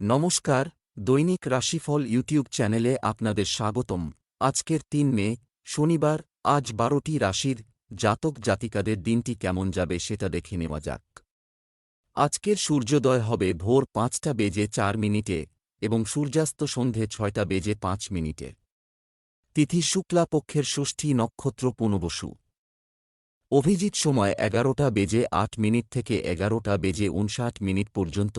নমস্কার, দৈনিক রাশিফল ইউটিউব চ্যানেলে আপনাদের স্বাগতম। আজকের তিন মে, শনিবার, আজ বারোটি রাশির জাতক জাতিকাদের দিনটি কেমন যাবে সেটা দেখে নেওয়া যাক। আজকের সূর্যোদয় হবে ভোর পাঁচটা বেজে চার মিনিটে এবং সূর্যাস্ত সন্ধে ছয়টা বেজে পাঁচ মিনিটে। তিথি শুক্লা পক্ষের ষষ্ঠী নক্ষত্র পুনবসু অভিজিৎ সময় এগারোটা বেজে আট মিনিট থেকে এগারোটা বেজে উনষাট মিনিট পর্যন্ত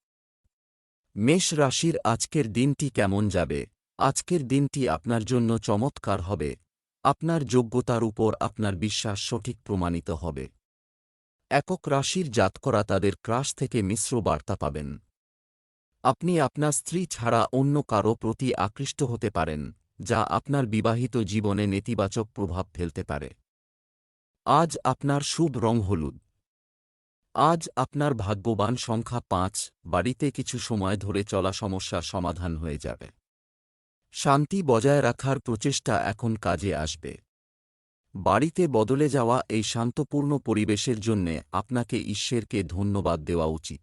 মেষ রাশির আজকের দিনটি কেমন যাবে? আজকের দিনটি আপনার জন্য চমৎকার হবে। আপনার যোগ্যতার উপর আপনার বিশ্বাস সঠিক প্রমাণিত হবে। একক রাশির জাতকরা তাদের ক্রাশ থেকে মিশ্র বার্তা পাবেন। আপনি আপনার স্ত্রী ছাড়া অন্য কারও প্রতি আকৃষ্ট হতে পারেন, যা আপনার বিবাহিত জীবনে নেতিবাচক প্রভাব ফেলতে পারে। আজ আপনার শুভ রং হলুদ। আজ আপনার ভাগ্যবান সংখ্যা পাঁচ, বাড়িতে কিছু সময় ধরে চলা সমস্যা সমাধান হয়ে যাবে। শান্তি বজায় রাখার প্রচেষ্টা এখন কাজে আসবে। বাড়িতে বদলে যাওয়া এই শান্তপূর্ণ পরিবেশের জন্যে আপনাকে ঈশ্বরকে ধন্যবাদ দেওয়া উচিত।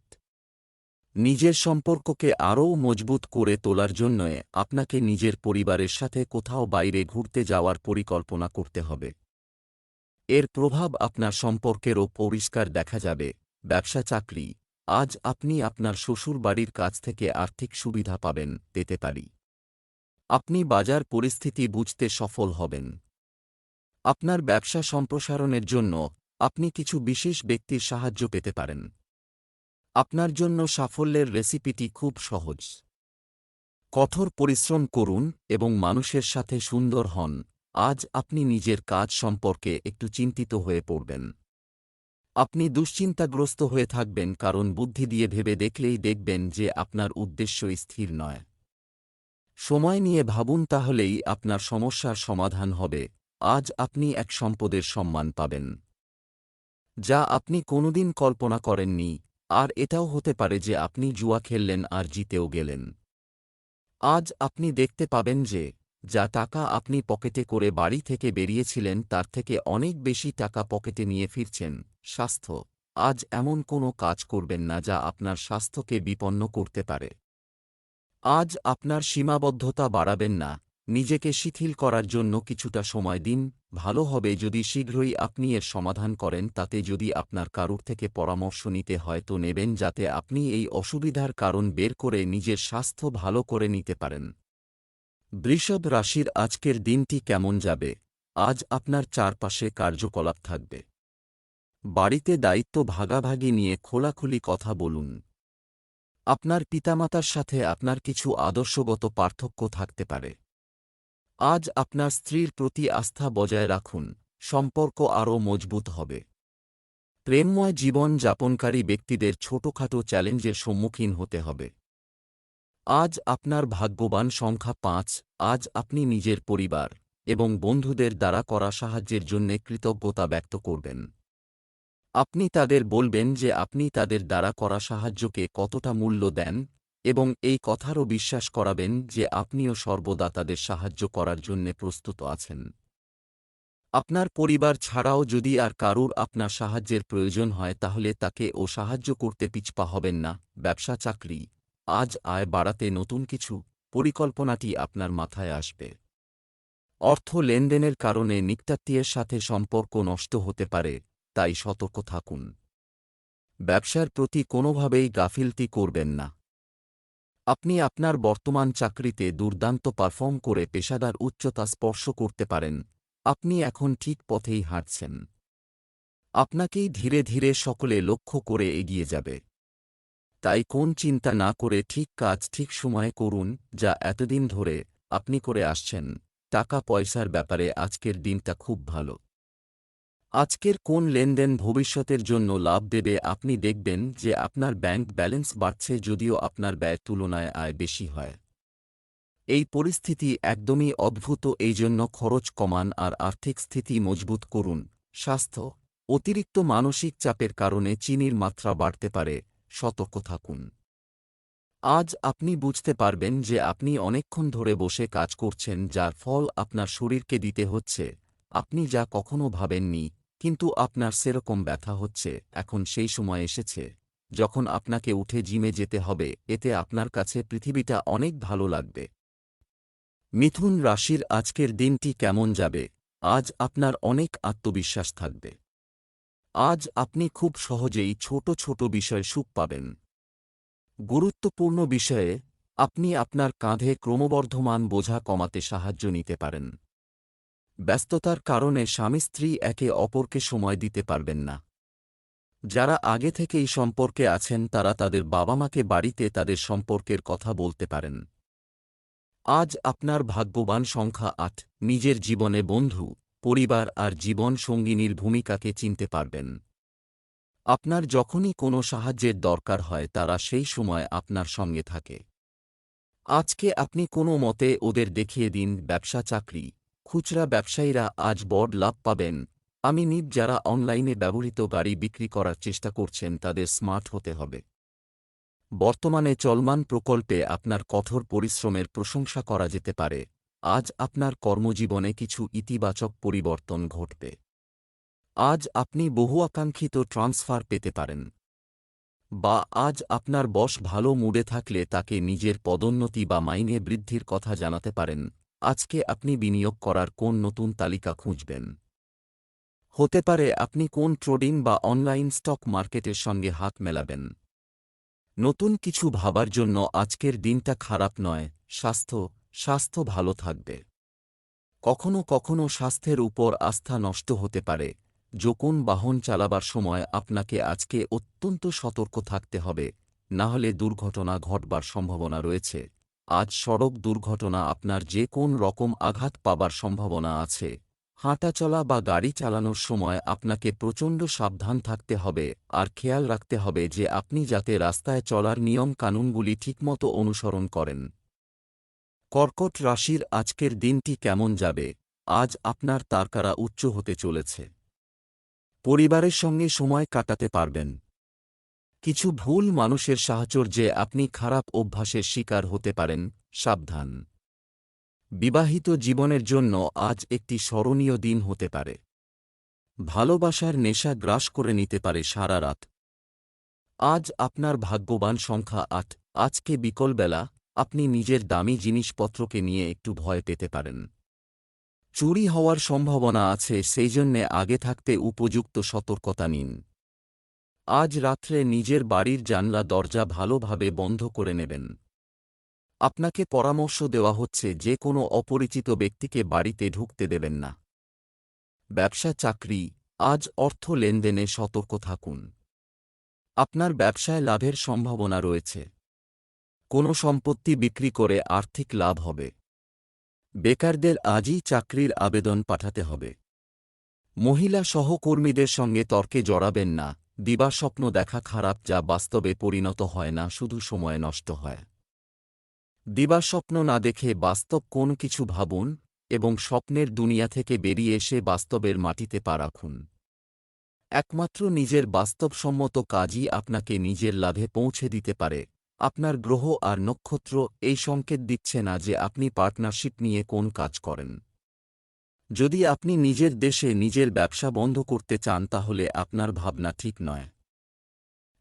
নিজের সম্পর্ককে আরও মজবুত করে তোলার জন্যে আপনাকে নিজের পরিবারের সাথে কোথাও বাইরে ঘুরতে যাওয়ার পরিকল্পনা করতে হবে। এর প্রভাব আপনার সম্পর্কেরও পরিষ্কার দেখা যাবে। ব্যবসা চাকরি। আজ আপনি আপনার শ্বশুর বাড়ির কাছ থেকে আর্থিক সুবিধা পাবেন, পেতে পারি। আপনি বাজার পরিস্থিতি বুঝতে সফল হবেন। আপনার ব্যবসা সম্প্রসারণের জন্য আপনি কিছু বিশেষ ব্যক্তির সাহায্য পেতে পারেন। আপনার জন্য সাফল্যের রেসিপিটি খুব সহজ। কঠোর পরিশ্রম করুন এবং মানুষের সাথে সুন্দর হন। আজ আপনি নিজের কাজ সম্পর্কে একটু চিন্তিত হয়ে পড়বেন। আপনি দুশ্চিন্তাগ্রস্ত হয়ে থাকবেন কারণ বুদ্ধি দিয়ে ভেবে দেখলেই দেখবেন যে আপনার উদ্দেশ্য স্থির নয়। সময় নিয়ে ভাবুন তাহলেই আপনার সমস্যার সমাধান হবে। আজ আপনি এক সম্পদের সম্মান পাবেন। যা আপনি কোনোদিন কল্পনা করেননি, আর এটাও হতে পারে যে আপনি জুয়া খেললেন আর জিতেও গেলেন। আজ আপনি দেখতে পাবেন যে যা টাকা আপনি পকেটে করে বাড়ি থেকে বেরিয়েছিলেন তার থেকে অনেক বেশি টাকা পকেটে নিয়ে ফিরছেন। স্বাস্থ্য। আজ এমন কোনো কাজ করবেন না যা আপনার স্বাস্থ্যকে বিপন্ন করতে পারে। আজ আপনার সীমাবদ্ধতা বাড়াবেন না। নিজেকে শিথিল করার জন্য কিছুটা সময় দিন। ভালো হবে যদি শীঘ্রই আপনি এর সমাধান করেন, তাতে যদি আপনার কারুর থেকে পরামর্শ নিতে হয় তো নেবেন যাতে আপনি এই অসুবিধার কারণ বের করে নিজের স্বাস্থ্য ভালো করে নিতে পারেন। বৃষভ রাশির আজকের দিনটি কেমন যাবে? আজ আপনার চারপাশে কার্যকলাপ থাকবে। বাড়িতে দায়িত্ব ভাগাভাগি নিয়ে খোলাখুলি কথা বলুন। আপনার পিতামাতার সাথে আপনার কিছু আদর্শগত পার্থক্য থাকতে পারে। আজ আপনার স্ত্রীর প্রতি আস্থা বজায় রাখুন, সম্পর্ক আরও মজবুত হবে। প্রেমময় জীবন যাপনকারী ব্যক্তিদের ছোটখাটো চ্যালেঞ্জের সম্মুখীন হতে হবে। আজ আপনার ভাগ্যবান সংখ্যা পাঁচ, আজ আপনি নিজের পরিবার এবং বন্ধুদের দ্বারা করা সাহায্যের জন্যে কৃতজ্ঞতা ব্যক্ত করবেন। আপনি তাদের বলবেন যে আপনি তাদের দ্বারা করা সাহায্যকে কতটা মূল্য দেন এবং এই কথারও বিশ্বাস করাবেন যে আপনিও সর্বদা তাদের সাহায্য করার জন্যে প্রস্তুত আছেন। আপনার পরিবার ছাড়াও যদি আর কারুর আপনার সাহায্যের প্রয়োজন হয় তাহলে তাকে ও সাহায্য করতে পিছপা হবেন না, ব্যবসা চাকরি। আজ আয় বাড়াতে নতুন কিছু পরিকল্পনাটি আপনার মাথায় আসবে। অর্থ লেনদেনের কারণে নিকটাত্মীয়ের সাথে সম্পর্ক নষ্ট হতে পারে, তাই সতর্ক থাকুন। ব্যবসার প্রতি কোনোভাবেই গাফিলতি করবেন না। আপনি আপনার বর্তমান চাকরিতে দুর্দান্ত পারফর্ম করে পেশাদার উচ্চতা স্পর্শ করতে পারেন। আপনি এখন ঠিক পথেই হাঁটছেন। আপনাকেই ধীরে ধীরে সকলে লক্ষ্য করে এগিয়ে যাবে। তাই কোন চিন্তা না করে ঠিক কাজ ঠিক সময়ে করুন, যা এতদিন ধরে আপনি করে আসছেন। টাকা পয়সার ব্যাপারে আজকের দিনটা খুব ভালো। আজকের কোন লেনদেন ভবিষ্যতের জন্য লাভ দেবে আপনি দেখবেন যে আপনার ব্যাংক ব্যালেন্স বাড়ছে যদিও আপনার ব্যয় তুলনায় আয় বেশি হয়। এই পরিস্থিতি একদমই অদ্ভুত এই জন্য খরচ কমান আর আর্থিক স্থিতি মজবুত করুন। স্বাস্থ্য, অতিরিক্ত মানসিক চাপের কারণে চিনির মাত্রা বাড়তে পারে। সতর্ক থাকুন। আজ আপনি বুঝতে পারবেন যে আপনি অনেকক্ষণ ধরে বসে কাজ করছেন যার ফল আপনার শরীরকে দিতে হচ্ছে। আপনি যা কখনো ভাবেননি, কিন্তু আপনার সেরকম ব্যথা হচ্ছে, এখন সেই সময় এসেছে। যখন আপনাকে উঠে জিমে যেতে হবে, এতে আপনার কাছে পৃথিবীটা অনেক ভালো লাগবে। মিথুন রাশির আজকের দিনটি কেমন যাবে? আজ আপনার অনেক আত্মবিশ্বাস থাকবে। আজ আপনি খুব সহজেই ছোট ছোট বিষয়ে সুখ পাবেন। গুরুত্বপূর্ণ বিষয়ে আপনি আপনার কাঁধে ক্রমবর্ধমান বোঝা কমাতে সাহায্য নিতে পারেন। ব্যস্ততার কারণে স্বামী স্ত্রী একে অপরকে সময় দিতে পারবেন না। যারা আগে থেকেই সম্পর্কে আছেন, তারা তাদের বাবা মাকে বাড়িতে তাদের সম্পর্কের কথা বলতে পারেন। আজ আপনার ভাগ্যবান সংখ্যা আট, নিজের জীবনে বন্ধু। পরিবার আর জীবন সঙ্গিনীর ভূমিকাকে চিনতে পারবেন। আপনার যখনই কোনো সাহায্যের দরকার হয়, তারা সেই সময় আপনার সঙ্গে থাকে। আজকে আপনি কোনো মতে ওদের দেখিয়ে দিন, ব্যবসা চাকরি, খুচরা ব্যবসায়ীরা আজ বড় লাভ পাবেন। আমি নিব, যারা অনলাইনে ব্যবহৃত গাড়ি বিক্রি করার চেষ্টা করছেন, তাদের স্মার্ট হতে হবে। বর্তমানে চলমান প্রকল্পে আপনার কঠোর পরিশ্রমের প্রশংসা করা যেতে পারে। আজ আপনার কর্মজীবনে কিছু ইতিবাচক পরিবর্তন ঘটবে। আজ আপনি বহু আকাঙ্ক্ষিত ট্রান্সফার পেতে পারেন। বা আজ আপনার বস ভালো মুডে থাকলে তাকে নিজের পদোন্নতি বা মাইনে বৃদ্ধির কথা জানাতে পারেন। আজকে আপনি বিনিয়োগ করার কোন নতুন তালিকা খুঁজবেন? হতে পারে আপনি কোন ট্রেডিং বা অনলাইন স্টক মার্কেটের সঙ্গে হাত মেলাবেন। নতুন কিছু ভাবার জন্য আজকের দিনটা খারাপ নয়, স্বাস্থ্য স্বাস্থ্য ভালো থাকবে। কখনো কখনো স্বাস্থ্যের উপর আস্থা নষ্ট হতে পারে। যখন বাহন চালাবার সময় আপনাকে আজকে অত্যন্ত সতর্ক থাকতে হবে, না হলে দুর্ঘটনা ঘটবার সম্ভাবনা রয়েছে। আজ সড়ক দুর্ঘটনা আপনার যে কোন রকম আঘাত পাবার সম্ভাবনা আছে। হাঁটাচলা বা গাড়ি চালানোর সময় আপনাকে প্রচণ্ড সাবধান থাকতে হবে আর খেয়াল রাখতে হবে যে আপনি যাতে রাস্তায় চলার নিয়ম কানুনগুলি ঠিকমতো অনুসরণ করেন। কর্কট রাশির আজকের দিনটি কেমন যাবে? আজ আপনার তারকারা উচ্চ হতে চলেছে। পরিবারের সঙ্গে সময় কাটাতে পারবেন। কিছু ভুল মানুষের সাহচর্যে আপনি খারাপ অভ্যাসের শিকার হতে পারেন, সাবধান। বিবাহিত জীবনের জন্য আজ একটি স্মরণীয় দিন হতে পারে। ভালোবাসার নেশা গ্রাস করে নিতে পারে সারা রাত। আজ আপনার ভাগ্যবান সংখ্যা আট, আজকে বিকলবেলা আপনি নিজের দামি জিনিসপত্রকে নিয়ে একটু ভয় পেতে পারেন। চুরি হওয়ার সম্ভাবনা আছে, সেই জন্যে আগে থাকতে উপযুক্ত সতর্কতা নিন। আজ রাত্রে নিজের বাড়ির জানলা দরজা ভালোভাবে বন্ধ করে নেবেন। আপনাকে পরামর্শ দেওয়া হচ্ছে, যে কোনো অপরিচিত ব্যক্তিকে বাড়িতে ঢুকতে দেবেন না। ব্যবসা চাকরি, আজ অর্থ লেনদেনে সতর্ক থাকুন। আপনার ব্যবসায় লাভের সম্ভাবনা রয়েছে। কোনো সম্পত্তি বিক্রি করে আর্থিক লাভ হবে। বেকারদের আজই চাকরির আবেদন পাঠাতে হবে। মহিলা সহকর্মীদের সঙ্গে তর্কে জড়াবেন না দিবাস্বপ্ন দেখা খারাপ যা বাস্তবে পরিণত হয় না, শুধু সময় নষ্ট হয়। দিবাস্বপ্ন না দেখে বাস্তব কোন কিছু ভাবুন এবং স্বপ্নের দুনিয়া থেকে বেরিয়ে এসে বাস্তবের মাটিতে পা রাখুন। একমাত্র নিজের বাস্তবসম্মত কাজই আপনাকে নিজের লাভে পৌঁছে দিতে পারে। আপনার গ্রহ আর নক্ষত্র এই সংকেত দিচ্ছে না যে আপনি পার্টনারশিপ নিয়ে কোন কাজ করেন। যদি আপনি নিজের দেশে নিজের ব্যবসা বন্ধ করতে চান তাহলে আপনার ভাবনা ঠিক নয়।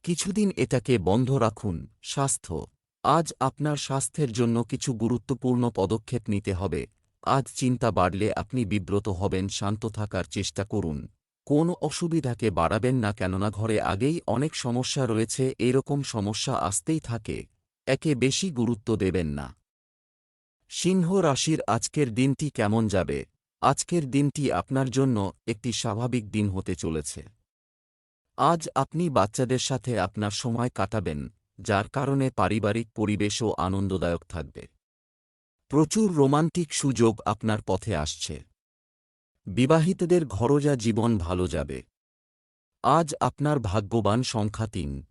কিছুদিন এটাকে বন্ধ রাখুন, স্বাস্থ্য। আজ আপনার স্বাস্থ্যের জন্য কিছু গুরুত্বপূর্ণ পদক্ষেপ নিতে হবে। আজ চিন্তা বাড়লে আপনি বিব্রত হবেন, শান্ত থাকার চেষ্টা করুন। কোন অসুবিধাকে বাড়াবেন না কেননা ঘরে আগেই অনেক সমস্যা রয়েছে, এরকম সমস্যা আসতেই থাকে। একে বেশি গুরুত্ব দেবেন না। সিংহ রাশির আজকের দিনটি কেমন যাবে? আজকের দিনটি আপনার জন্য একটি স্বাভাবিক দিন হতে চলেছে। আজ আপনি বাচ্চাদের সাথে আপনার সময় কাটাবেন, যার কারণে পারিবারিক পরিবেশও আনন্দদায়ক থাকবে। প্রচুর রোমান্টিক সুযোগ আপনার পথে আসছে। বিবাহিতদের ঘরোজা জীবন ভালো যাবে। আজ আপনার ভাগ্যবান সংখ্যা তিন।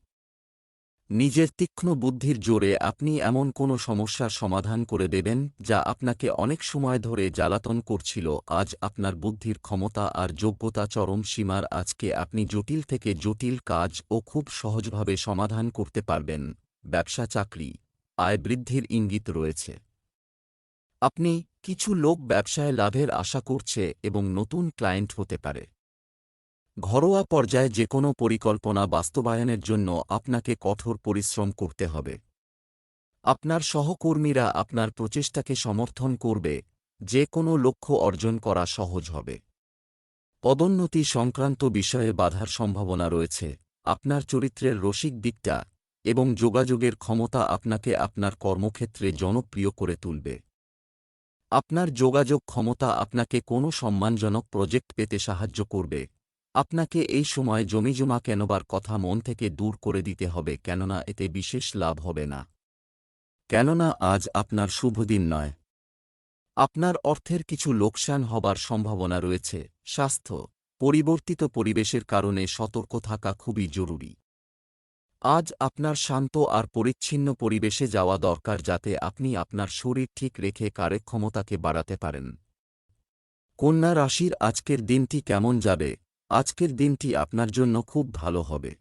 নিজের তীক্ষ্ণ বুদ্ধির জোরে আপনি এমন কোনো সমস্যার সমাধান করে দেবেন যা আপনাকে অনেক সময় ধরে জ্বালাতন করছিল। আজ আপনার বুদ্ধির ক্ষমতা আর যোগ্যতা চরম সীমার আজকে আপনি জটিল থেকে জটিল কাজ ও খুব সহজভাবে সমাধান করতে পারবেন। ব্যবসা চাকরি আয় বৃদ্ধির ইঙ্গিত রয়েছে। আপনি কিছু লোক ব্যবসায় লাভের আশা করছে এবং নতুন ক্লায়েন্ট হতে পারে। ঘরোয়া পর্যায়ে যে কোনো পরিকল্পনা বাস্তবায়নের জন্য আপনাকে কঠোর পরিশ্রম করতে হবে। আপনার সহকর্মীরা আপনার প্রচেষ্টাকে সমর্থন করবে যে কোনো লক্ষ্য অর্জন করা সহজ হবে। পদোন্নতি সংক্রান্ত বিষয়ে বাধার সম্ভাবনা রয়েছে, আপনার চরিত্রের রসিক দিকটা এবং যোগাযোগের ক্ষমতা আপনাকে আপনার কর্মক্ষেত্রে জনপ্রিয় করে তুলবে। আপনার যোগাযোগ ক্ষমতা আপনাকে কোনো সম্মানজনক প্রজেক্ট পেতে সাহায্য করবে। আপনাকে এই সময় জমিজমা কেনবার কথা মন থেকে দূর করে দিতে হবে কেননা এতে বিশেষ লাভ হবে না। কেননা আজ আপনার শুভদিন নয়। আপনার অর্থের কিছু লোকসান হবার সম্ভাবনা রয়েছে। স্বাস্থ্য, পরিবর্তিত পরিবেশের কারণে সতর্ক থাকা খুবই জরুরি। আজ আপনার শান্ত আর পরিচ্ছিন্ন পরিবেশে যাওয়া দরকার যাতে আপনি আপনার শরীর ঠিক রেখে কার্যক্ষমতাকে বাড়াতে পারেন। কন্যা রাশির আজকের দিনটি কেমন যাবে? আজকের দিনটি আপনার জন্য খুব ভালো হবে।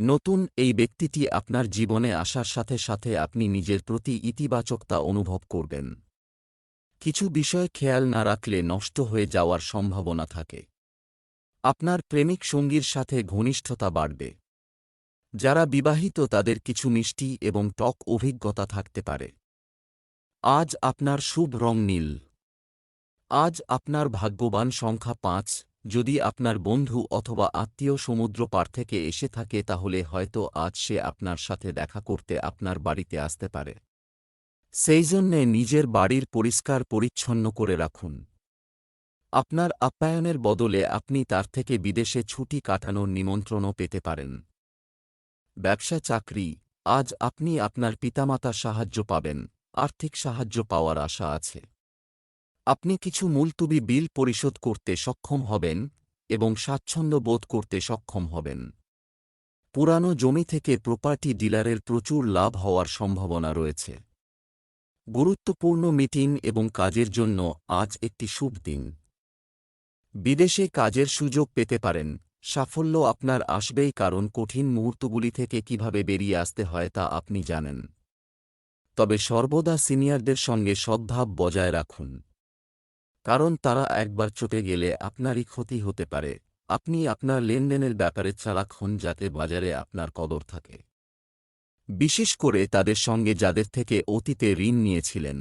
নতুন এই ব্যক্তিটি আপনার জীবনে আসার সাথে সাথে আপনি নিজের প্রতি ইতিবাচকতা অনুভব করবেন। কিছু বিষয় খেয়াল না রাখলে নষ্ট হয়ে যাওয়ার সম্ভাবনা থাকে। আপনার প্রেমিক সঙ্গীর সাথে ঘনিষ্ঠতা বাড়বে। যারা বিবাহিত তাদের কিছু মিষ্টি এবং টক অভিজ্ঞতা থাকতে পারে। আজ আপনার শুভ রং নীল। আজ আপনার ভাগ্যবান সংখ্যা পাঁচ। যদি আপনার বন্ধু অথবা আত্মীয় সমুদ্র পার থেকে এসে থাকে তাহলে হয়তো আজ সে আপনার সাথে দেখা করতে আপনার বাড়িতে আসতে পারে। সেই জন্যে নিজের বাড়ির পরিষ্কার পরিচ্ছন্ন করে রাখুন। আপনার আপ্যায়নের বদলে আপনি তার থেকে বিদেশে ছুটি কাটানোর নিমন্ত্রণও পেতে পারেন। ব্যবসা চাকরি, আজ আপনি আপনার পিতামাতা সাহায্য পাবেন, আর্থিক সাহায্য পাওয়ার আশা আছে। আপনি কিছু মুলতুবি বিল পরিশোধ করতে সক্ষম হবেন এবং স্বাচ্ছন্দ্য বোধ করতে সক্ষম হবেন। পুরানো জমি থেকে প্রপার্টি ডিলারের প্রচুর লাভ হওয়ার সম্ভাবনা রয়েছে। গুরুত্বপূর্ণ মিটিং এবং কাজের জন্য আজ একটি শুভ দিন। বিদেশে কাজের সুযোগ পেতে পারেন সাফল্য আপনার আসবেই কারণ কঠিন মুহূর্তগুলি থেকে কীভাবে বেরিয়ে আসতে হয় তা আপনি জানেন। তবে সর্বদা সিনিয়রদের সঙ্গে সদ্ভাব বজায় রাখুন। কারণ তারা একবার চটে গেলে আপনারই ক্ষতি হতে পারে। আপনি আপনার লেনদেনের ব্যাপারে চালাক হন যাতে বাজারে আপনার কদর থাকে। বিশেষ করে তাদের সঙ্গে যাদের থেকে অতীতে ঋণ নিয়েছিলেন।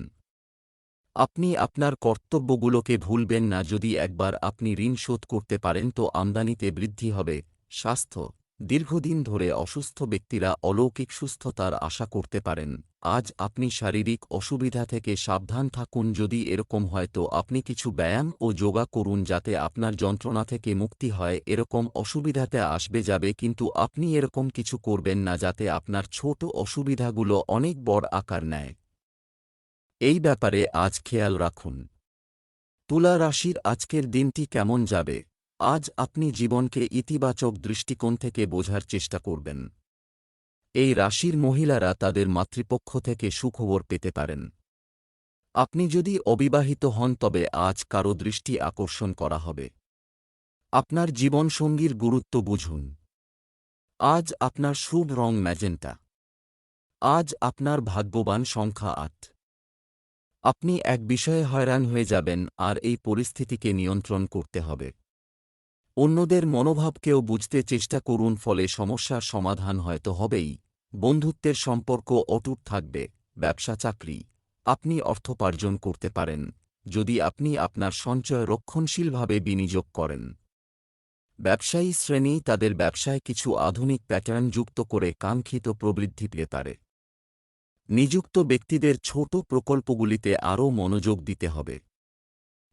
আপনি আপনার কর্তব্যগুলোকে ভুলবেন না। যদি একবার আপনি ঋণ শোধ করতে পারেন, তো আমদানিতে বৃদ্ধি হবে। স্বাস্থ্য। দীর্ঘদিন ধরে অসুস্থ ব্যক্তিরা অলৌকিক সুস্থতার আশা করতে পারেন। আজ আপনি শারীরিক অসুবিধা থেকে সাবধান থাকুন। যদি এরকম হয়, তো আপনি কিছু ব্যায়াম ও যোগা করুন, যাতে আপনার যন্ত্রণা থেকে মুক্তি হয়। এরকম অসুবিধাতে আসবে যাবে, কিন্তু আপনি এরকম কিছু করবেন না, যাতে আপনার ছোট অসুবিধাগুলো অনেক বড় আকার নেয়। এই ব্যাপারে আজ খেয়াল রাখুন। তুলা রাশির আজকের দিনটি কেমন যাবে? আজ আপনি জীবনকে ইতিবাচক দৃষ্টিকোণ থেকে বোঝার চেষ্টা করবেন। এই রাশির মহিলারা তাদের মাতৃপক্ষ থেকে সুখবর পেতে পারেন। আপনি যদি অবিবাহিত হন, তবে আজ কারও দৃষ্টি আকর্ষণ করা হবে। আপনার জীবনসঙ্গীর গুরুত্ব বুঝুন। আজ আপনার শুভ রং ম্যাজেন্টা। আজ আপনার ভাগ্যবান সংখ্যা আট। আপনি এক বিষয়ে হয়রান হয়ে যাবেন আর এই পরিস্থিতিকে নিয়ন্ত্রণ করতে হবে। অন্যদের মনোভাবকেও বুঝতে চেষ্টা করুন ফলে সমস্যার সমাধান হয়তো হবেই। বন্ধুত্বের সম্পর্ক অটুট থাকবে, ব্যবসা, চাকরি। আপনি অর্থোপার্জন করতে পারেন, যদি আপনি আপনার সঞ্চয় রক্ষণশীলভাবে বিনিয়োগ করেন। ব্যবসায়ী শ্রেণি তাদের ব্যবসায় কিছু আধুনিক প্যাটার্ন যুক্ত করে কাঙ্ক্ষিত প্রবৃদ্ধি পেতে পারে। নিযুক্ত ব্যক্তিদের ছোট প্রকল্পগুলিতে আরও মনোযোগ দিতে হবে।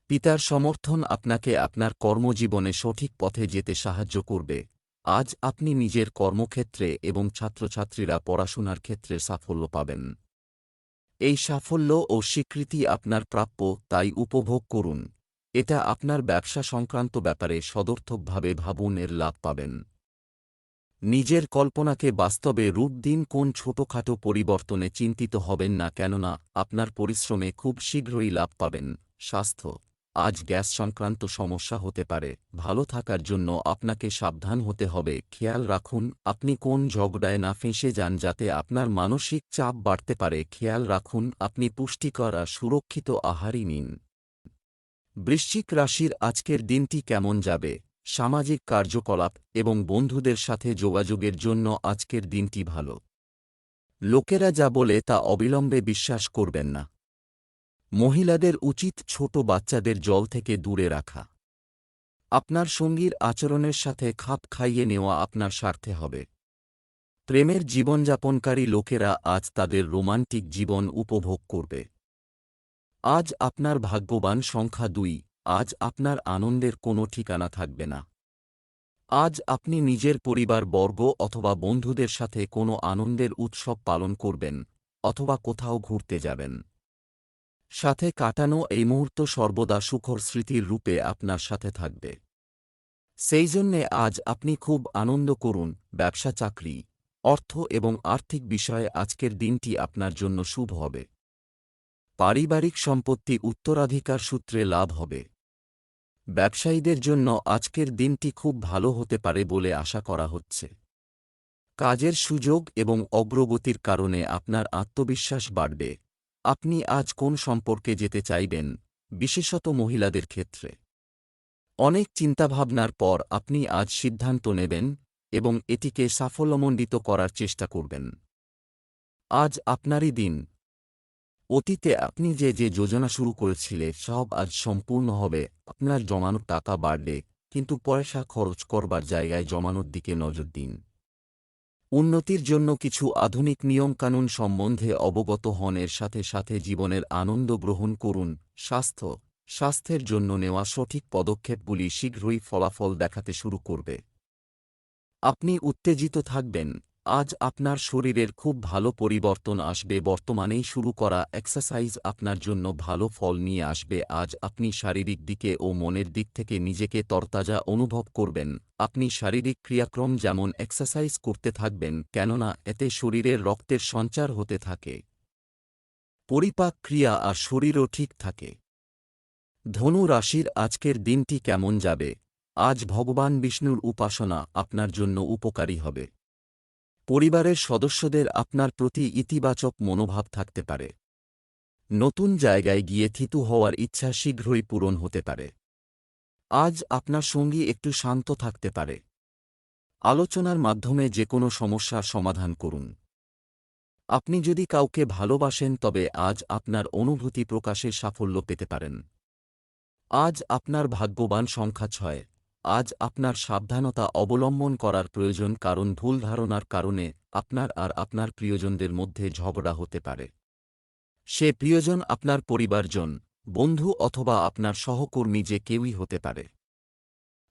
পিতার সমর্থন আপনাকে আপনার কর্মজীবনে সঠিক পথে যেতে সাহায্য করবে। আজ আপনি নিজের কর্মক্ষেত্রে এবং ছাত্রছাত্রীরা পড়াশোনার ক্ষেত্রে সাফল্য পাবেন। এই সাফল্য ও স্বীকৃতি আপনার প্রাপ্য, তাই উপভোগ করুন। এটা আপনার ব্যবসা সংক্রান্ত ব্যাপারে সদর্থকভাবে ভাবুন, এর লাভ পাবেন। নিজের কল্পনাকে বাস্তবে রূপ দিন কোন ছোটখাটো পরিবর্তনে চিন্তিত হবেন না কেননা আপনার পরিশ্রমে খুব শীঘ্রই লাভ পাবেন। স্বাস্থ্য। আজ গ্যাস সংক্রান্ত সমস্যা হতে পারে। ভালো থাকার জন্য আপনাকে সাবধান হতে হবে। খেয়াল রাখুন, আপনি কোন ঝগড়ায় না ফেঁসে যান যাতে আপনার মানসিক চাপ বাড়তে পারে। খেয়াল রাখুন, আপনি পুষ্টিকর আর সুরক্ষিত আহারই নিন। বৃশ্চিক রাশির আজকের দিনটি কেমন যাবে? সামাজিক কার্যকলাপ এবং বন্ধুদের সাথে যোগাযোগের জন্য আজকের দিনটি ভালো। লোকেরা যা বলে তা অবিলম্বে বিশ্বাস করবেন না। মহিলাদের উচিত ছোট বাচ্চাদের জল থেকে দূরে রাখা। আপনার সঙ্গীর আচরণের সাথে খাপ খাইয়ে নেওয়া আপনার স্বার্থে হবে। প্রেমের জীবনযাপনকারী লোকেরা আজ তাদের রোমান্টিক জীবন উপভোগ করবে। আজ আপনার ভাগ্যবান সংখ্যা দুই। আজ আপনার আনন্দের কোনো ঠিকানা থাকবে না। আজ আপনি নিজের পরিবার, বর্গ অথবা বন্ধুদের সাথে কোনো আনন্দের উৎসব পালন করবেন অথবা কোথাও ঘুরতে যাবেন। সাথে কাটানো এই মুহূর্ত সর্বদা সুখর স্মৃতির রূপে আপনার সাথে থাকবে। সেই জন্যে আজ আপনি খুব আনন্দ করুন, ব্যবসা, চাকরি, অর্থ এবং আর্থিক বিষয়ে আজকের দিনটি আপনার জন্য শুভ হবে। পারিবারিক সম্পত্তি উত্তরাধিকার সূত্রে লাভ হবে। ব্যবসায়ীদের জন্য আজকের দিনটি খুব ভালো হতে পারে বলে আশা করা হচ্ছে। কাজের সুযোগ এবং অগ্রগতির কারণে আপনার আত্মবিশ্বাস বাড়বে। আপনি আজ কোন সম্পর্কে যেতে চাইবেন, বিশেষত মহিলাদের ক্ষেত্রে? অনেক চিন্তাভাবনার পর আপনি আজ সিদ্ধান্ত নেবেন এবং এটিকে সাফল্যমণ্ডিত করার চেষ্টা করবেন। আজ আপনারই দিন। অতীতে আপনি যে যে যোজনা শুরু করেছিলে, সব আজ সম্পূর্ণ হবে, আপনার জমানো টাকা বাড়বে, কিন্তু পয়সা খরচ করবার জায়গায় জমানোর দিকে নজর দিন। উন্নতির জন্য কিছু আধুনিক নিয়মকানুন সম্বন্ধে অবগত হন, এর সাথে সাথে জীবনের আনন্দ গ্রহণ করুন, স্বাস্থ্য, স্বাস্থ্যের জন্য নেওয়া সঠিক পদক্ষেপগুলি শীঘ্রই ফলাফল দেখাতে শুরু করবে। আপনি উত্তেজিত থাকবেন আজ আপনার শরীরের খুব ভালো পরিবর্তন আসবে, বর্তমানেই শুরু করা এক্সারসাইজ আপনার জন্য ভালো ফল নিয়ে আসবে। আজ আপনি শারীরিক দিকে ও মনের দিক থেকে নিজেকে তরতাজা অনুভব করবেন। আপনি শারীরিক ক্রিয়াক্রম যেমন এক্সারসাইজ করতে থাকবেন, কেননা এতে শরীরের রক্তের সঞ্চার হতে থাকে। পরিপাক ক্রিয়া আর শরীরও ঠিক থাকে। ধনু রাশির আজকের দিনটি কেমন যাবে? আজ ভগবান বিষ্ণুর উপাসনা আপনার জন্য উপকারী হবে। পরিবারের সদস্যদের আপনার প্রতি ইতিবাচক মনোভাব থাকতে পারে। নতুন জায়গায় গিয়ে থিতু হওয়ার ইচ্ছা শীঘ্রই পূরণ হতে পারে। আজ আপনার সঙ্গী একটু শান্ত থাকতে পারে। আলোচনার মাধ্যমে যে কোনো সমস্যার সমাধান করুন। আপনি যদি কাউকে ভালোবাসেন, তবে আজ আপনার অনুভূতি প্রকাশে সাফল্য পেতে পারেন। আজ আপনার ভাগ্যবান সংখ্যা ছয়। আজ আপনার সাবধানতা অবলম্বন করার প্রয়োজন কারণ ভুল ধারণার কারণে আপনার আর আপনার প্রিয়জনদের মধ্যে ঝগড়া হতে পারে। সে প্রিয়জন আপনার পরিবারজন, বন্ধু অথবা আপনার সহকর্মী যে কেউই হতে পারে।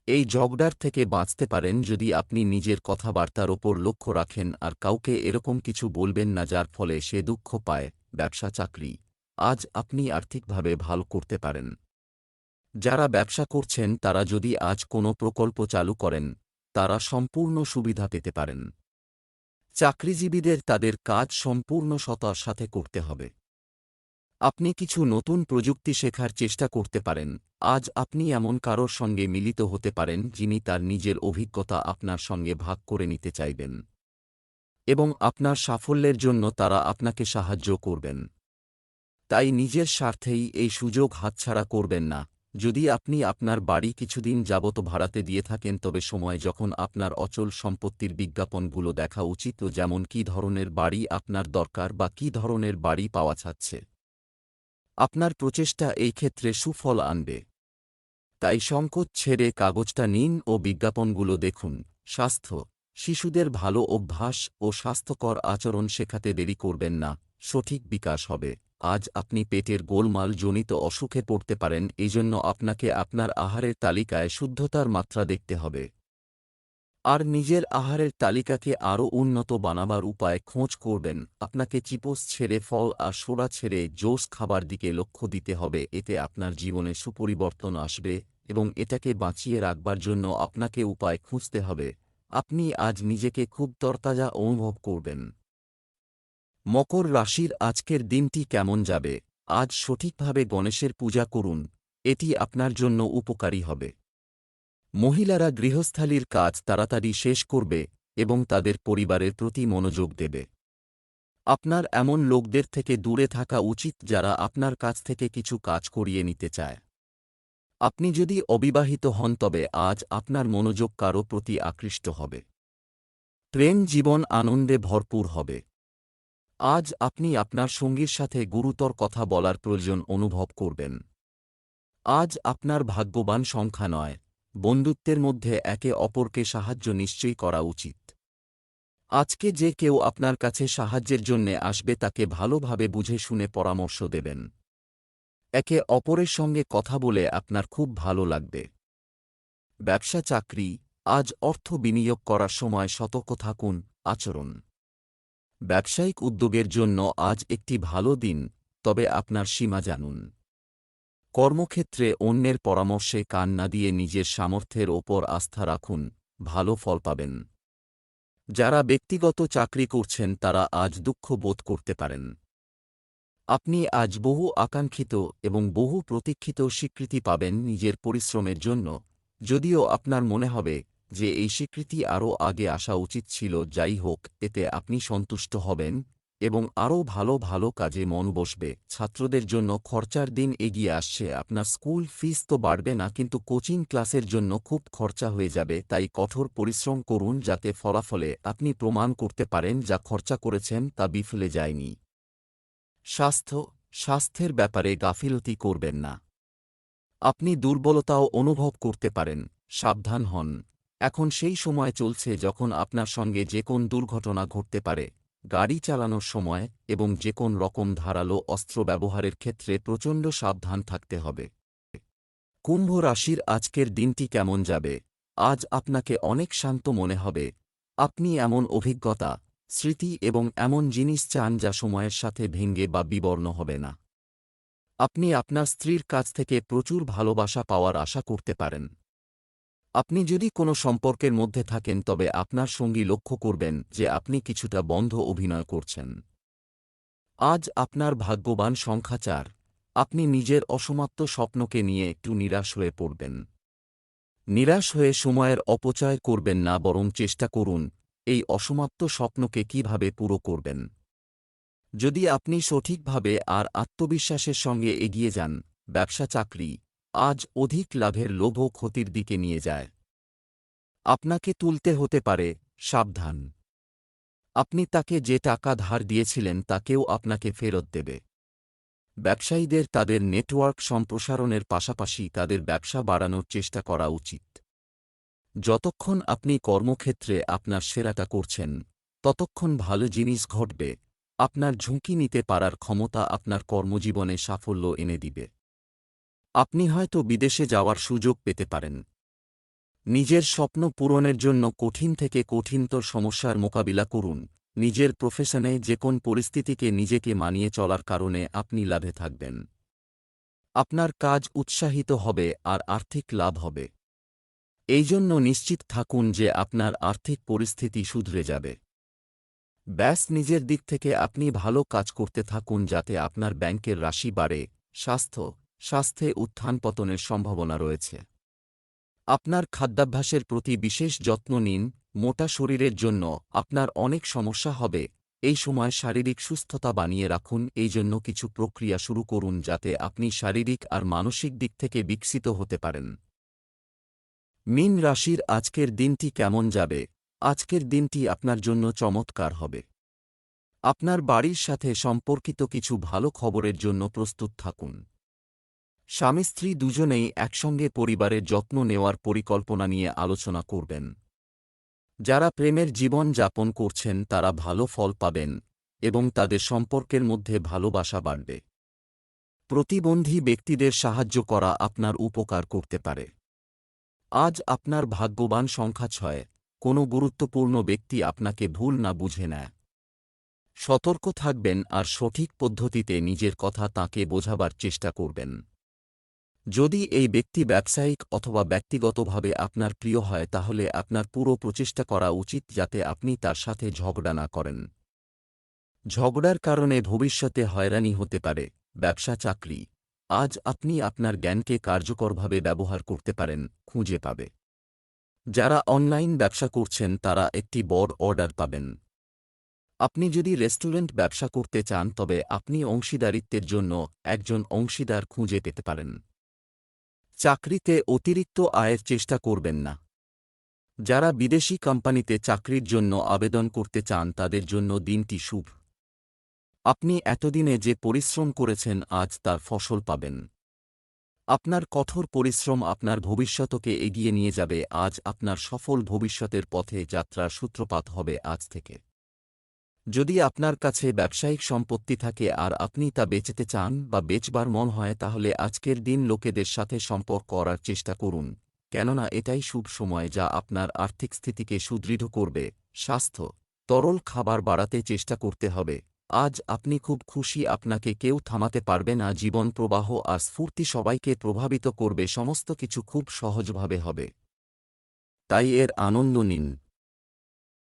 এই ঝগড়ার থেকে বাঁচতে পারেন যদি আপনি নিজের কথাবার্তার ওপর লক্ষ্য রাখেন আর কাউকে এরকম কিছু বলবেন না যার ফলে সে দুঃখ পায়, ব্যবসা, চাকরি, আজ আপনি আর্থিকভাবে ভালো করতে পারেন। যারা ব্যবসা করছেন, তারা যদি আজ কোনো প্রকল্প চালু করেন, তারা সম্পূর্ণ সুবিধা পেতে পারেন। চাকরিজীবীদের তাদের কাজ সম্পূর্ণ সতার সাথে করতে হবে। আপনি কিছু নতুন প্রযুক্তি শেখার চেষ্টা করতে পারেন। আজ আপনি এমন কারোর সঙ্গে মিলিত হতে পারেন, যিনি তার নিজের অভিজ্ঞতা আপনার সঙ্গে ভাগ করে নিতে চাইবেন। এবং আপনার সাফল্যের জন্য তারা আপনাকে সাহায্য করবেন। তাই নিজের স্বার্থেই এই সুযোগ হাতছাড়া করবেন না। যদি আপনি আপনার বাড়ি কিছুদিন যাবত ভাড়াতে দিয়ে থাকেন, তবে সময় যখন আপনার অচল সম্পত্তির বিজ্ঞাপনগুলো দেখা উচিত, যেমন কী ধরনের বাড়ি আপনার দরকার বা কী ধরনের বাড়ি পাওয়া যাচ্ছে। আপনার প্রচেষ্টা এই ক্ষেত্রে সুফল আনবে। তাই সংকোচ ছেড়ে কাগজটা নিন ও বিজ্ঞাপনগুলো দেখুন। স্বাস্থ্য। শিশুদের ভালো অভ্যাস ও স্বাস্থ্যকর আচরণ শেখাতে দেরি করবেন না। সঠিক বিকাশ হবে। আজ আপনি পেটের গোলমাল জনিত অসুখে পড়তে পারেন, এজন্য আপনাকে আপনার আহারের তালিকায় শুদ্ধতার মাত্রা দেখতে হবে। আর নিজের আহারের তালিকাকে আরও উন্নত বানাবার উপায় খোঁজ করবেন। আপনাকে চিপোস ছেড়ে ফল আর সোড়া ছেড়ে জোস খাবার দিকে লক্ষ্য দিতে হবে, এতে আপনার জীবনে সুপরিবর্তন আসবে এবং এটাকে বাঁচিয়ে রাখবার জন্য আপনাকে উপায় খুঁজতে হবে। আপনি আজ নিজেকে খুব তরতাজা অনুভব করবেন। মকর রাশির আজকের দিনটি কেমন যাবে? আজ সঠিকভাবে গণেশের পূজা করুন, এটি আপনার জন্য উপকারী হবে। মহিলারা গৃহস্থালির কাজ তাড়াতাড়ি শেষ করবে এবং তাদের পরিবারের প্রতি মনোযোগ দেবে। আপনার এমন লোকদের থেকে দূরে থাকা উচিত যারা আপনার কাছ থেকে কিছু কাজ করিয়ে নিতে চায়। আপনি যদি অবিবাহিত হন তবে আজ আপনার মনোযোগ কারও প্রতি আকৃষ্ট হবে। প্রেম, জীবন, আনন্দে ভরপুর হবে। আজ আপনি আপনার সঙ্গীর সাথে গুরুতর কথা বলার প্রয়োজন অনুভব করবেন। আজ আপনার ভাগ্যবান সংখ্যা নয়, বন্ধুত্বের মধ্যে একে অপরকে সাহায্য নিশ্চয়ই করা উচিত। আজকে যে কেউ আপনার কাছে সাহায্যের জন্যে আসবে তাকে ভালোভাবে বুঝে শুনে পরামর্শ দেবেন। একে অপরের সঙ্গে কথা বলে আপনার খুব ভালো লাগবে। ব্যবসা চাকরি, আজ অর্থ বিনিয়োগ করার সময় সতর্ক থাকুন, আচরণ। ব্যবসায়িক উদ্যোগের জন্য আজ একটি ভালো দিন, তবে আপনার সীমা জানুন। কর্মক্ষেত্রে অন্যের পরামর্শে কান না দিয়ে নিজের সামর্থ্যের ওপর আস্থা রাখুন, ভালো ফল পাবেন। যারা ব্যক্তিগত চাকরি করছেন, তারা আজ দুঃখ বোধ করতে পারেন। আপনি আজ বহু আকাঙ্ক্ষিত এবং বহু প্রতীক্ষিত স্বীকৃতি পাবেন নিজের পরিশ্রমের জন্য, যদিও আপনার মনে হবে যে এই স্বীকৃতি আরও আগে আসা উচিত ছিল, যাই হোক, এতে আপনি সন্তুষ্ট হবেন এবং আরও ভালো ভালো কাজে মন বসবে। ছাত্রদের জন্য খরচার দিন এগিয়ে আসছে, আপনার স্কুল ফিস তো বাড়বে না, কিন্তু কোচিং ক্লাসের জন্য খুব খরচা হয়ে যাবে, তাই কঠোর পরিশ্রম করুন যাতে ফলাফলে আপনি প্রমাণ করতে পারেন যা খরচা করেছেন তা বিফলে যায়নি। স্বাস্থ্য, স্বাস্থ্যের ব্যাপারে গাফিলতি করবেন না। আপনি দুর্বলতাও অনুভব করতে পারেন, সাবধান হন। এখন সেই সময় চলছে যখন আপনার সঙ্গে যে কোন দুর্ঘটনা ঘটতে পারে, গাড়ি চালানোর সময় এবং যে কোন রকম ধারালো অস্ত্র ব্যবহারের ক্ষেত্রে প্রচণ্ড সাবধান থাকতে হবে। কুম্ভ রাশির আজকের দিনটি কেমন যাবে? আজ আপনাকে অনেক শান্ত মনে হবে। আপনি এমন অভিজ্ঞতা, স্মৃতি এবং এমন জিনিস চান যা সময়ের সাথে ভেঙ্গে বা বিবর্ণ হবে না। আপনি আপনার স্ত্রীর কাছ থেকে প্রচুর ভালোবাসা পাওয়ার আশা করতে পারেন। আপনি যদি কোনো সম্পর্কের মধ্যে থাকেন, তবে আপনার সঙ্গী লক্ষ্য করবেন যে আপনি কিছুটা বন্ধ অভিনয় করছেন। আজ আপনার ভাগ্যবান সংখ্যা চার। আপনি নিজের অসমাপ্ত স্বপ্নকে নিয়ে একটু নিরাশ হয়ে পড়বেন। নিরাশ হয়ে সময়ের অপচয় করবেন না, বরং চেষ্টা করুন এই অসমাপ্ত স্বপ্নকে কীভাবে পুরো করবেন। যদি আপনি সঠিকভাবে আর আত্মবিশ্বাসের সঙ্গে এগিয়ে যান, ব্যবসা, চাকরি আজ অধিক লাভের লোভ ক্ষতির দিকে নিয়ে যায়। আপনাকে তুলতে হতে পারে, সাবধান। আপনি তাকে যে টাকা ধার দিয়েছিলেন তাকেও আপনাকে ফেরত দেবে। ব্যবসায়ীদের তাদের নেটওয়ার্ক সম্প্রসারণের পাশাপাশি তাদের ব্যবসা বাড়ানোর চেষ্টা করা উচিত। যতক্ষণ আপনি কর্মক্ষেত্রে আপনার সেরাটা করছেন, ততক্ষণ ভালো জিনিস ঘটবে। আপনার ঝুঁকি নিতে পারার ক্ষমতা আপনার কর্মজীবনে সাফল্য এনে দিবে। আপনি হয়তো বিদেশে যাওয়ার সুযোগ পেতে পারেন। নিজের স্বপ্ন পূরণের জন্য কঠিন থেকে কঠিনতর সমস্যার মোকাবিলা করুন। নিজের প্রফেশনে যে কোন পরিস্থিতিকে নিজেকে মানিয়ে চলার কারণে আপনি লাভে থাকবেন। আপনার কাজ উৎসাহিত হবে আর আর্থিক লাভ হবে। এই জন্য নিশ্চিত থাকুন যে আপনার আর্থিক পরিস্থিতি শুধরে যাবে। ব্যাস, নিজের দিক থেকে আপনি ভালো কাজ করতে থাকুন যাতে আপনার ব্যাংকের রাশি বাড়ে। স্বাস্থ্য স্বাস্থ্যে উত্থান পতনের সম্ভাবনা রয়েছে। আপনার খাদ্যাভ্যাসের প্রতি বিশেষ যত্ন নিন, মোটা শরীরের জন্য আপনার অনেক সমস্যা হবে, এই সময় শারীরিক সুস্থতা বানিয়ে রাখুন, এই জন্য কিছু প্রক্রিয়া শুরু করুন যাতে আপনি শারীরিক আর মানসিক দিক থেকে বিকশিত হতে পারেন। মিন রাশির আজকের দিনটি কেমন যাবে? আজকের দিনটি আপনার জন্য চমৎকার হবে। আপনার বাড়ির সাথে সম্পর্কিত কিছু ভালো খবরের জন্য প্রস্তুত থাকুন। স্বামী স্ত্রী দুজনেই একসঙ্গে পরিবারের যত্ন নেওয়ার পরিকল্পনা নিয়ে আলোচনা করবেন। যারা প্রেমের জীবন যাপন করছেন, তারা ভালো ফল পাবেন এবং তাদের সম্পর্কের মধ্যে ভালোবাসা বাড়বে। প্রতিবন্ধী ব্যক্তিদের সাহায্য করা আপনার উপকার করতে পারে। আজ আপনার ভাগ্যবান সংখ্যা ছয়। কোনো গুরুত্বপূর্ণ ব্যক্তি আপনাকে ভুল না বুঝে নেয়। সতর্ক থাকবেন আর সঠিক পদ্ধতিতে নিজের কথা তাকে বোঝাবার চেষ্টা করবেন। যদি এই ব্যক্তি ব্যবসায়িক অথবা ব্যক্তিগতভাবে আপনার প্রিয় হয়, তাহলে আপনার পুরো প্রচেষ্টা করা উচিত যাতে আপনি তার সাথে ঝগড়া না করেন। ঝগড়ার কারণে ভবিষ্যতে হয়রানি হতে পারে। ব্যবসা, চাকরি। আজ আপনি আপনার জ্ঞানকে কার্যকরভাবে ব্যবহার করতে পারেন, খুঁজে পাবে। যারা অনলাইন ব্যবসা করছেন, তারা একটি বড় অর্ডার পাবেন। আপনি যদি রেস্টুরেন্ট ব্যবসা করতে চান, তবে আপনি অংশীদারিত্বের জন্য একজন অংশীদার খুঁজে পেতে পারেন। চাকরিতে অতিরিক্ত আয়ের চেষ্টা করবেন না। যারা বিদেশি কোম্পানিতে চাকরির জন্য আবেদন করতে চান তাদের জন্য দিনটি শুভ। আপনি এতদিনে যে পরিশ্রম করেছেন আজ তার ফসল পাবেন। আপনার কঠোর পরিশ্রম আপনার ভবিষ্যতকে এগিয়ে নিয়ে যাবে, আজ আপনার সফল ভবিষ্যতের পথে যাত্রার সূত্রপাত হবে আজ থেকে। যদি আপনার কাছে ব্যবসায়িক সম্পত্তি থাকে আর আপনি তা বেচতে চান বা বেচবার মন হয় তাহলে আজকের দিন লোকেদের সাথে সম্পর্ক করার চেষ্টা করুন, কেননা এটাই শুভ সময় যা আপনার আর্থিক স্থিতিকে সুদৃঢ় করবে। স্বাস্থ্য, তরল খাবার বাড়াতে চেষ্টা করতে হবে। আজ আপনি খুব খুশি আপনাকে কেউ থামাতে পারবে না, জীবন প্রবাহ আর স্ফূর্তি সবাইকে প্রভাবিত করবে, সমস্ত কিছু খুব সহজভাবে হবে। তাই এর আনন্দ নিন।